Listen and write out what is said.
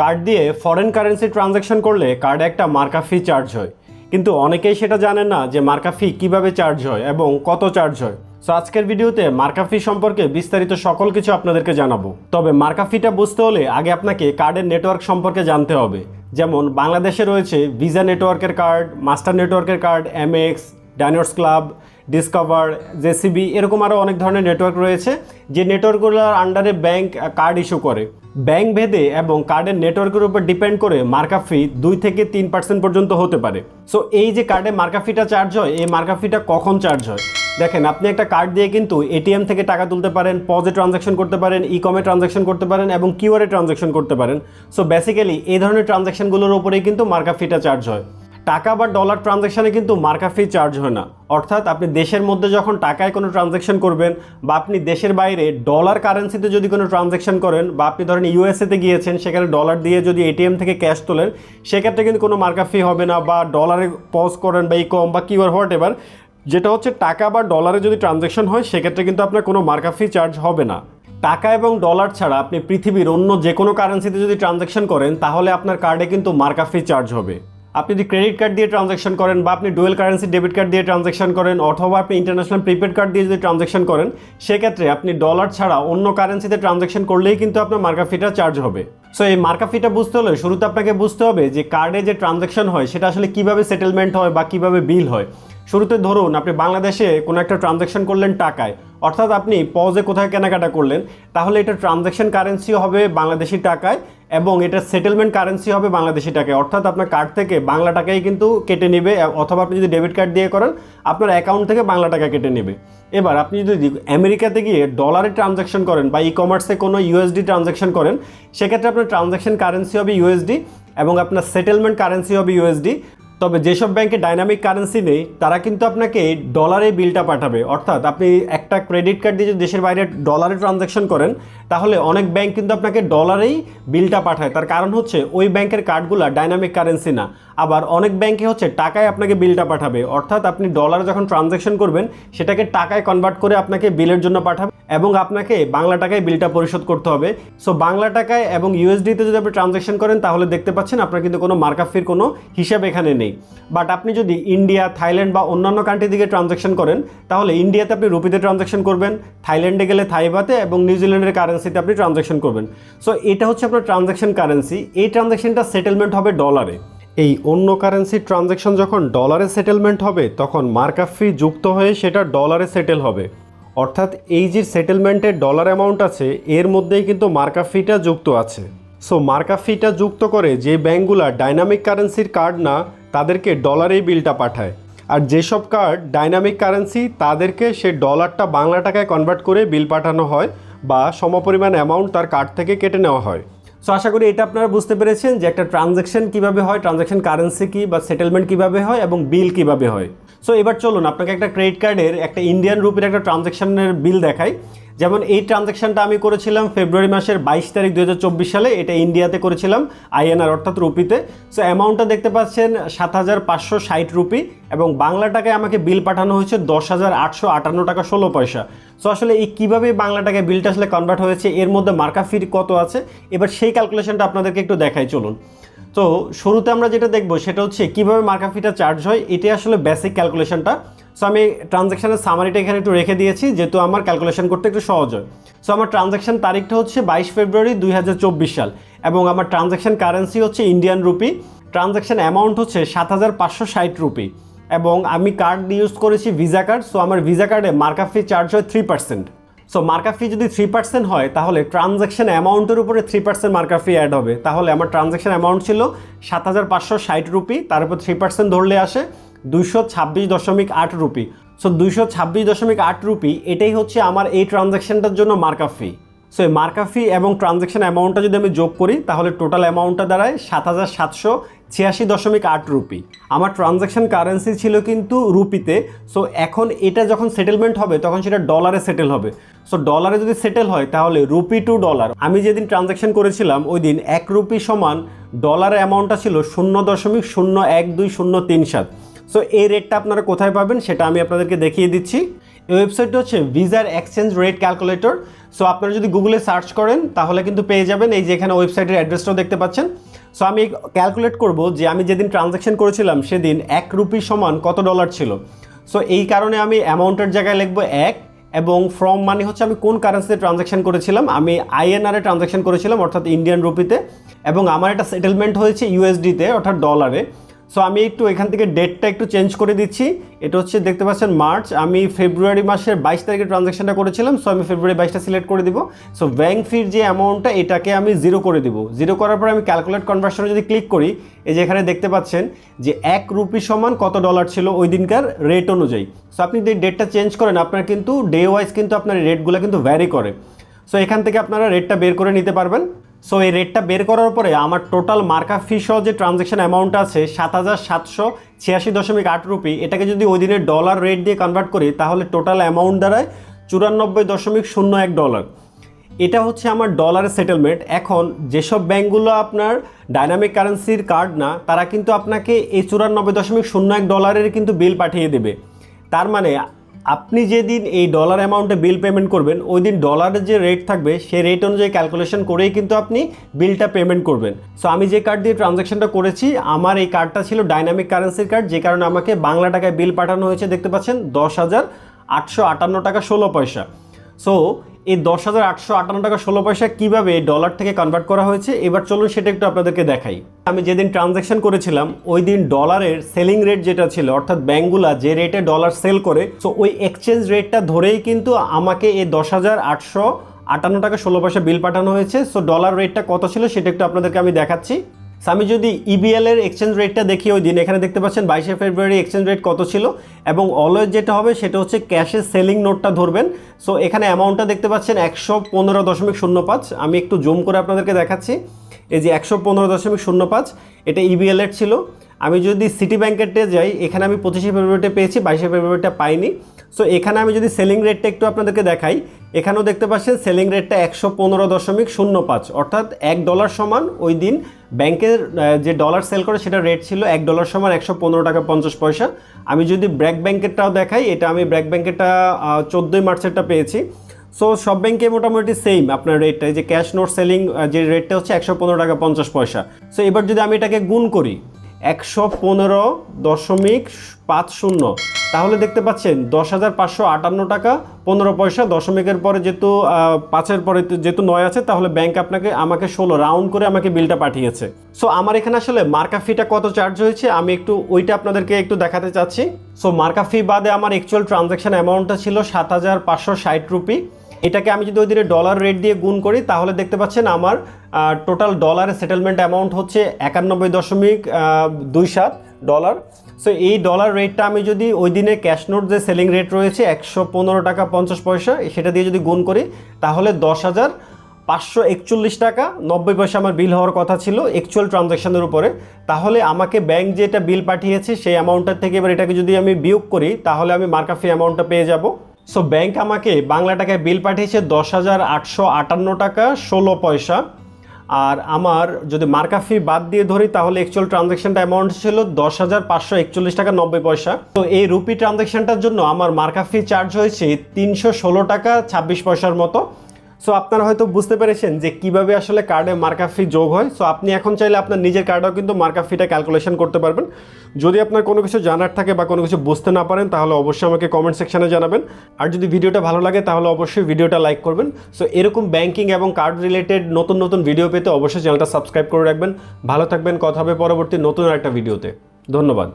Card দিয়ে foreign currency transaction করলে কার্ডে একটা মার্কা ফি চার্জ হয়। কিন্তু অনেকেই সেটা জানেন না যে মার্কা ফি কীভাবে চার্জ হয় এবং কত চার্জ হয়। সো আজকের ভিডিওতে মার্কা ফি সম্পর্কে বিস্তারিত সকল কিছু আপনাদেরকে জানাব। তবে মার্কা ফিটা বুঝতে হলে আগে আপনাকে কার্ডের নেটওয়ার্ক সম্পর্কে জানতে হবে। যেমন বাংলাদেশে রয়েছে ভিসা নেটওয়ার্কের কার্ড মাস্টার নেটওয়ার্কের card Amex Diners Club, Discover, JCB এরকম আরও অনেক ধরনের নেটওয়ার্ক রয়েছে যে নেটওয়ার্কগুলোর আন্ডারে ব্যাংক কার্ড ইস্যু করে। ব্যাংক ভেদে এবং কার্ডের নেটওয়ার্কের উপর ডিপেন্ড করে মার্কা ফি দুই থেকে তিন পার্সেন্ট পর্যন্ত হতে পারে। সো এই যে কার্ডে মার্কা ফিটা চার্জ হয়, এই মার্কা ফিটা কখন চার্জ হয়? দেখেন, আপনি একটা কার্ড দিয়ে কিন্তু এটিএম থেকে টাকা তুলতে পারেন পজে ট্রানজ্যাকশন করতে পারেন ই কমে ট্রানজ্যাকশন করতে পারেন এবং কিউআরে ট্রানজ্যাকশন করতে পারেন। সো বেসিক্যালি এই ধরনের ট্রানজ্যাকশনগুলোর উপরেই কিন্তু মার্কা ফিটা চার্জ হয়। টাকা বা ডলার ট্রানজ্যাকশানে কিন্তু মার্কা ফি চার্জ হয় না। অর্থাৎ আপনি দেশের মধ্যে যখন টাকায় কোনো ট্রানজ্যাকশন করবেন বা আপনি দেশের বাইরে ডলার কারেন্সিতে যদি কোনো ট্রানজ্যাকশন করেন বা আপনি ধরেন ইউএসএতে গিয়েছেন, সেখানে ডলার দিয়ে যদি এটিএম থেকে ক্যাশ তোলেন, সেক্ষেত্রে কিন্তু কোনো মার্কা ফি হবে না বা ডলারে পজ করেন বা ইকম বা কিউআর হোয়াট এভার যেটা হচ্ছে টাকা বা ডলারে যদি ট্রানজ্যাকশন হয়, সেক্ষেত্রে কিন্তু আপনার কোনো মার্কা ফি চার্জ হবে না। টাকা এবং ডলার ছাড়া আপনি পৃথিবীর অন্য যে কোনো কারেন্সিতে যদি ট্রানজ্যাকশন করেন, তাহলে আপনার কার্ডে কিন্তু মার্কা ফি চার্জ হবে। আপনি যদি ক্রেডিট কার্ড দিয়ে ট্রানজ্যাকশন করেন বা আপনি ডুয়েল কারেন্সি ডেবিট কার্ড দিয়ে ট্রানজাকশন করেন অথবা আপনি ইন্টারন্যাশনাল প্রিপেড কার্ড দিয়ে যদি ট্রানজাকশন করেন, সেক্ষেত্রে আপনি ডলার ছাড়া অন্য কারেন্সিতে ট্রানজ্যাকশন করলেই কিন্তু আপনার মার্কা ফিটা চার্জ হবে। সো এই মার্কা ফিটা বুঝতে হলে শুরুতে আপনাকে বুঝতে হবে যে কার্ডে যে ট্রানজ্যাকশন হয়, সেটা আসলে কীভাবে সেটেলমেন্ট হয় বা কীভাবে বিল হয়। শুরুতে ধরুন আপনি বাংলাদেশে কোনো একটা ট্রানজ্যাকশন করলেন টাকায়, অর্থাৎ আপনি পজে কোথায় কেনাকাটা করলেন, তাহলে এটা ট্রানজ্যাকশন কারেন্সি হবে বাংলাদেশি টাকায় এবং এটা সেটেলমেন্ট কারেন্সি হবে বাংলাদেশি টাকায়। অর্থাৎ আপনার কার্ড থেকে বাংলা টাকাই কিন্তু কেটে নেবে, অথবা আপনি যদি ডেবিট কার্ড দিয়ে করেন, আপনার অ্যাকাউন্ট থেকে বাংলা টাকা কেটে নেবে। এবার আপনি যদি আমেরিকাতে গিয়ে ডলারে ট্রানজ্যাকশন করেন বা ই কমার্সে কোনো ইউএসডি ট্রানজ্যাকশন করেন, সেক্ষেত্রে আপনার ট্রানজ্যাকশন কারেন্সি হবে ইউএসডি এবং আপনার সেটেলমেন্ট কারেন্সি হবে ইউএসডি তবে যেসব ব্যাংকে ডাইনামিক কারেন্সি নেই তারা কিন্তু আপনাকে ডলারে বিলটা পাঠাবে। অর্থাৎ আপনি একটা ক্রেডিট কার্ড দিয়ে যদি দেশের বাইরে ডলারে ট্রানজ্যাকশন করেন, তাহলে অনেক ব্যাংক কিন্তু আপনাকে ডলারেই বিলটা পাঠায়। তার কারণ হচ্ছে, ওই ব্যাংকের কার্ডগুলো ডাইনামিক কারেন্সি না। আবার অনেক ব্যাংকে হচ্ছে টাকায় আপনাকে বিলটা পাঠাবে। অর্থাৎ আপনি ডলার যখন ট্রানজ্যাকশন করবেন, সেটাকে টাকায় কনভার্ট করে আপনাকে বিলের জন্য পাঠাবে এবং আপনাকে বাংলা টাকায় বিলটা পরিশোধ করতে হবে। সো বাংলা টাকায় এবং ইউএসডিতে যদি আপনি ট্রানজ্যাকশন করেন, তাহলে দেখতে পাচ্ছেন আপনার কিন্তু কোনো মার্কাফির কোনো হিসাব এখানে নেই। বাট আপনি যদি ইন্ডিয়া থাইল্যান্ড বা অন্যান্য কান্ট্রি দিকে ট্রানজ্যাকশন করেন, তাহলে ইন্ডিয়াতে আপনি রুপিতে ট্রানজ্যাকশন করবেন, থাইল্যান্ডে গেলে থাইবাতে এবং নিউজিল্যান্ডের কারেন্সিতে আপনি ট্রানজ্যাকশন করবেন। সো এটা হচ্ছে আপনার ট্রানজ্যাকশন কারেন্সি এই ট্রানজ্যাকশনটা সেটেলমেন্ট হবে ডলারে এই অন্য কারেন্সির ট্রানজ্যাকশন যখন ডলারে সেটেলমেন্ট হবে, তখন মার্কআপ ফি যুক্ত হয়ে সেটা ডলারে সেটেল হবে। অর্থাৎ এই যে সেটেলমেন্টের ডলার অ্যামাউন্ট আছে, এর মধ্যেই কিন্তু মার্কআপ ফিটা যুক্ত আছে। সো মার্কআপ ফিটা যুক্ত করে যে ব্যাঙ্কগুলা ডাইনামিক কারেন্সির কার্ড না, তাদেরকে ডলারেই বিলটা পাঠায়। আর যেসব কার্ড ডাইনামিক কারেন্সি তাদেরকে সে ডলারটা বাংলা টাকায় কনভার্ট করে বিল পাঠানো হয় বা সমপরিমাণ অ্যামাউন্ট তার কার্ড থেকে কেটে নেওয়া হয়। সো আশা করি এটা আপনারা বুঝতে পেরেছেন যে একটা ট্রানজ্যাকশন কীভাবে হয় ট্রানজ্যাকশন কারেন্সি কী বা সেটেলমেন্ট কীভাবে হয় এবং বিল কীভাবে হয়। সো এবার চলুন, আপনাকে একটা ক্রেডিট কার্ডের একটা ইন্ডিয়ান রুপির একটা ট্রানজ্যাকশনের বিল দেখাই। যেমন এই ট্রানজ্যাকশনটা আমি করেছিলাম ফেব্রুয়ারি মাসের বাইশ তারিখ দু হাজার চব্বিশ সালে, এটা ইন্ডিয়াতে করেছিলাম আইএনআর অর্থাৎ রুপিতে। সো অ্যামাউন্টটা দেখতে পাচ্ছেন সাত হাজার পাঁচশো ষাট রুপি, এবং বাংলা টাকায় আমাকে বিল পাঠানো হয়েছে দশ হাজার আটশো আটান্ন টাকা ষোলো পয়সা। সো আসলে এই কীভাবে বাংলা টাকায় বিলটা আসলে কনভার্ট হয়েছে, এর মধ্যে মার্কা ফি কত আছে? এবার সেই ক্যালকুলেশনটা আপনাদেরকে একটু দেখাই, চলুন। তো শুরুতে আমরা যেটা দেখব সেটা হচ্ছে কীভাবে মার্কা ফিটা চার্জ হয়, এটাই আসলে বেসিক ক্যালকুলেশনটা সো আমি ট্রানজ্যাকশানের সামারিটা এখানে একটু রেখে দিয়েছি, যেহেতু আমার ক্যালকুলেশন করতে একটু সহজ হয়। সো আমার ট্রানজ্যাকশন তারিখটা হচ্ছে বাইশ ফেব্রুয়ারি দুই হাজার চব্বিশ সাল এবং আমার ট্রানজ্যাকশন কারেন্সি হচ্ছে ইন্ডিয়ান রুপি ট্রানজ্যাকশন অ্যামাউন্ট হচ্ছে সাত হাজার পাঁচশো ষাট রুপি এবং আমি কার্ড ইউজ করেছি ভিসা কার্ড সো আমার ভিসা কার্ডে মার্কা ফি চার্জ হয় three percent so markup fee যদি থ্রি পার্সেন্ট হয়, তাহলে ট্রানজ্যাকশন অ্যামাউন্টের উপরে থ্রি পার্সেন্ট মার্কা ফি অ্যাড হবে। তাহলে আমার ট্রানজ্যাকশন অ্যামাউন্ট ছিল সাত হাজার পাঁচশো ষাট রুপি, তার উপর থ্রি পার্সেন্ট ধরলে আসে দুইশো ছাব্বিশ দশমিক আট রুপি। সো দুইশো ছাব্বিশ দশমিক আট রুপি, এটাই হচ্ছে আমার এই ট্রানজ্যাকশনটার জন্য মার্কা ফি সো এই মার্কা ফি এবং ট্রানজ্যাকশন অ্যামাউন্টটা যদি আমি যোগ করি, তাহলে টোটাল অ্যামাউন্টটা দাঁড়ায় সাত হাজার সাতশো ছিয়াশি দশমিক আট রুপি। আমার ট্রানজ্যাকশন কারেন্সি ছিল কিন্তু রুপিতে সো এখন এটা যখন সেটেলমেন্ট হবে, তখন সেটা ডলারে সেটেল হবে। সো ডলারে যদি সেটেল হয়, তাহলে রুপি টু ডলার আমি যেদিন ট্রানজ্যাকশন করেছিলাম, ওই দিন এক রুপি সমান ডলারের অ্যামাউন্টটা ছিল শূন্য দশমিক শূন্য এক দুই শূন্য তিন সাত। সো এই রেটটা আপনারা কোথায় পাবেন, সেটা আমি আপনাদেরকে দেখিয়ে দিচ্ছি। এই ওয়েবসাইটটা হচ্ছে ভিসার এক্সচেঞ্জ রেট ক্যালকুলেটর সো আপনারা যদি গুগলে সার্চ করেন, তাহলে কিন্তু পেয়ে যাবেন। এই যে এখানে ওয়েবসাইটের অ্যাড্রেসটাও দেখতে পাচ্ছেন। সো আমি ক্যালকুলেট করব যে আমি যেদিন ট্রানজ্যাকশন করেছিলাম সেদিন এক রুপি সমান কত ডলার ছিল? সো এই কারণে আমি অ্যামাউন্টের জায়গায় লিখব এক এবং ফ্রম মানে হচ্ছে আমি কোন কারেন্সিতে ট্রানজ্যাকশন করেছিলাম? আমি আইএনআরে ট্রানজ্যাকশন করেছিলাম, অর্থাৎ ইন্ডিয়ান রুপিতে এবং আমার এটা সেটেলমেন্ট হয়েছে ইউএসডিতে অর্থাৎ ডলারে সো আমি একটু এখান থেকে ডেটটা একটু চেঞ্জ করে দিচ্ছি। এটা হচ্ছে দেখতে পাচ্ছেন মার্চ আমি ফেব্রুয়ারি মাসের বাইশ তারিখে ট্রানজ্যাকশনটা করেছিলাম সো আমি ফেব্রুয়ারি বাইশটা সিলেক্ট করে দিব। সো ব্যাঙ্ক ফির যে অ্যামাউন্টটা এটাকে আমি জিরো করে দিব। জিরো করার পর আমি ক্যালকুলেট কনভার্সনে যদি ক্লিক করি, এই যে এখানে দেখতে পাচ্ছেন যে এক রুপি সমান কত ডলার ছিল ওই দিনকার রেট অনুযায়ী। সো আপনি যদি ডেটটা চেঞ্জ করেন, আপনার কিন্তু ডে ওয়াইজ কিন্তু আপনার রেটগুলো কিন্তু ভ্যারি করে। সো এখান থেকে আপনারা রেটটা বের করে নিতে পারবেন। সো এই রেটটা বের করার পরে আমার টোটাল মার্কা ফি সহ যে ট্রানজ্যাকশন অ্যামাউন্ট আছে, সাত হাজার সাতশো ছিয়াশি দশমিক আট রুপি এটাকে যদি ওই দিনের ডলার রেট দিয়ে কনভার্ট করি, তাহলে টোটাল অ্যামাউন্ট দাঁড়ায় চুরানব্বই দশমিক শূন্য এক ডলার এটা হচ্ছে আমার ডলারের সেটেলমেন্ট এখন যেসব ব্যাঙ্কগুলো আপনার ডাইনামিক কারেন্সির কার্ড না, তারা কিন্তু আপনাকে এই চুরানব্বই দশমিক শূন্য এক ডলারের কিন্তু বিল পাঠিয়ে দেবে। তার মানে আপনি যেদিন এই ডলার অ্যামাউন্টে বিল পেমেন্ট করবেন ওই দিন ডলারের যে রেট থাকবে, সেই রেট অনুযায়ী ক্যালকুলেশন করেই কিন্তু আপনি বিলটা পেমেন্ট করবেন। সো আমি যে কার্ড দিয়ে ট্রানজ্যাকশনটা করেছি, আমার এই কার্ডটা ছিল ডাইনামিক কারেন্সির কার্ড যে কারণে আমাকে বাংলা টাকায় বিল পাঠানো হয়েছে, দেখতে পাচ্ছেন? দশ হাজার আটশো আটান্ন টাকা ষোলো পয়সা। সো এই দশ হাজার আটশো আটান্ন টাকা ষোলো পয়সা কীভাবে ডলার থেকে কনভার্ট করা হয়েছে? এবার চলুন সেটা একটু আপনাদেরকে দেখাই। আমি যেদিন ট্রানজ্যাকশন করেছিলাম, ওই দিন ডলারের সেলিং রেট যেটা ছিল, অর্থাৎ ব্যাঙ্কগুলা যে রেটে ডলার সেল করে সো ওই এক্সচেঞ্জ রেটটা ধরেই কিন্তু আমাকে এই দশ হাজার আটশো আটান্ন টাকা ষোলো পয়সা বিল পাঠানো হয়েছে। সো ডলার রেটটা কত ছিল সেটা একটু আপনাদেরকে আমি দেখাচ্ছি। আমি যদি ইবিএল এর এক্সচেঞ্জ রেটটা দেখি ওই দিন, এখানে দেখতে পাচ্ছেন বাইশে ফেব্রুয়ারি এক্সচেঞ্জ রেট কত ছিল এবং অলওয়েজ যেটা হবে সেটা হচ্ছে ক্যাশের সেলিং নোটটা ধরবেন। সো এখানে অ্যামাউন্টটা দেখতে পাচ্ছেন একশো পনেরো দশমিক শূন্য পাঁচ। আমি একটু জুম করে আপনাদেরকে দেখাচ্ছি। এই যে একশো পনেরো দশমিক শূন্য পাঁচ, এটা ইবিএল এর ছিল। আমি যদি সিটি ব্যাংকেটে যাই, এখানে আমি পঁচিশে ফেব্রুয়ারিতে পেয়েছি, বাইশে ফেব্রুয়ারিটা পাইনি। সো এখানে আমি যদি সেলিং রেটটা একটু আপনাদেরকে দেখাই, এখানেও দেখতে পাচ্ছেন সেলিং রেটটা একশো পনেরো দশমিক শূন্য পাঁচ, অর্থাৎ এক ডলার সমান ওই দিন ব্যাংকের যে ডলার সেল করে সেটা রেট ছিল এক ডলার সমান একশো পনেরো টাকা পঞ্চাশ পয়সা। আমি যদি ব্র্যাক ব্যাংকেরটাও দেখাই, এটা আমি ব্র্যাক ব্যাংকেরটা চোদ্দোই মার্চেরটা পেয়েছি। সো সব ব্যাংকে মোটামুটি সেম আপনার রেটটা যে ক্যাশ নোট সেলিং যে রেটটা হচ্ছে একশো পনেরো টাকা পঞ্চাশ পয়সা। সো এবার যদি আমি এটাকে গুণ করি একশো পনেরো দশমিক পাঁচ শূন্য। তাহলে দেখতে পাচ্ছেন, দশ হাজার পাঁচশো আটান্ন টাকা, পনেরো পয়সা, দশমিকের পরে যেহেতু পাঁচের পরে যেহেতু নয় আছে, তাহলে ব্যাংক আপনাকে, আমাকে ষোলো রাউন্ড করে আমাকে বিলটা পাঠিয়েছে। সো আমার এখানে আসলে মার্কা ফিটা কত চার্জ হয়েছে, আমি একটু ওইটা আপনাদেরকে একটু দেখাতে চাচ্ছি। সো মার্কা ফি বাদে আমার অ্যাকচুয়াল ট্রানজ্যাকশন অ্যামাউন্টটা ছিল সাত হাজার পাঁচশো ষাট রুপি এটাকে আমি যদি ওই দিনে ডলার রেট দিয়ে গুণ করি, তাহলে দেখতে পাচ্ছেন আমার টোটাল ডলারের সেটেলমেন্ট অ্যামাউন্ট হচ্ছে একানব্বই দশমিক দুই সাত ডলার সো এই ডলার রেটটা আমি যদি ওই দিনে ক্যাশ নোট যে সেলিং রেট রয়েছে, একশো পনেরো টাকা পঞ্চাশ পয়সা, সেটা দিয়ে যদি গুণ করি, তাহলে দশ হাজার পাঁচশো একচল্লিশ টাকা, নব্বই পয়সা আমার বিল হওয়ার কথা ছিল অ্যাকচুয়াল ট্রানজ্যাকশনের উপরে। তাহলে আমাকে ব্যাংক যেটা বিল পাঠিয়েছে, সেই অ্যামাউন্টটার থেকে এবার এটাকে যদি আমি বিয়োগ করি, তাহলে আমি মার্কাফি অ্যামাউন্টটা পেয়ে যাব। সো ব্যাংক আমাকে বাংলা টাকায় বিল পাঠিয়েছে দশ হাজার আটশো আটান্ন টাকা, ষোলো পয়সা। আর আমার যদি মার্কা ফি বাদ দিয়ে ধরি, তাহলে অ্যাকচুয়াল ট্রানজ্যাকশনটা অ্যামাউন্ট ছিল দশ হাজার পাঁচশো একচল্লিশ টাকা, নব্বই পয়সা। তো এই রুপি ট্রানজ্যাকশনটার জন্য আমার মার্কা ফি চার্জ হয়েছে তিনশো ষোলো টাকা, ছাব্বিশ পয়সার মতো। সো আপনারা হয়তো বুঝতে পেরেছেন যে কীভাবে আসলে কার্ডে মার্কা ফি যোগ হয়। সো আপনি এখন চাইলে আপনার নিজের কার্ডেও কিন্তু মার্কা ফিটা ক্যালকুলেশন করতে পারবেন। যদি আপনার কোনো কিছু জানার থাকে বা কোনো কিছু বুঝতে না পারেন, তাহলে অবশ্যই আমাকে কমেন্ট সেকশনে জানাবেন। আর যদি ভিডিওটা ভালো লাগে, তাহলে অবশ্যই ভিডিওটা লাইক করবেন। সো এরকম ব্যাংকিং এবং কার্ড রিলেটেড নতুন নতুন ভিডিও পেতে অবশ্যই চ্যানেলটা সাবস্ক্রাইব করে রাখবেন। ভালো থাকবেন, কথা হবে পরবর্তী নতুন একটা ভিডিওতে ধন্যবাদ।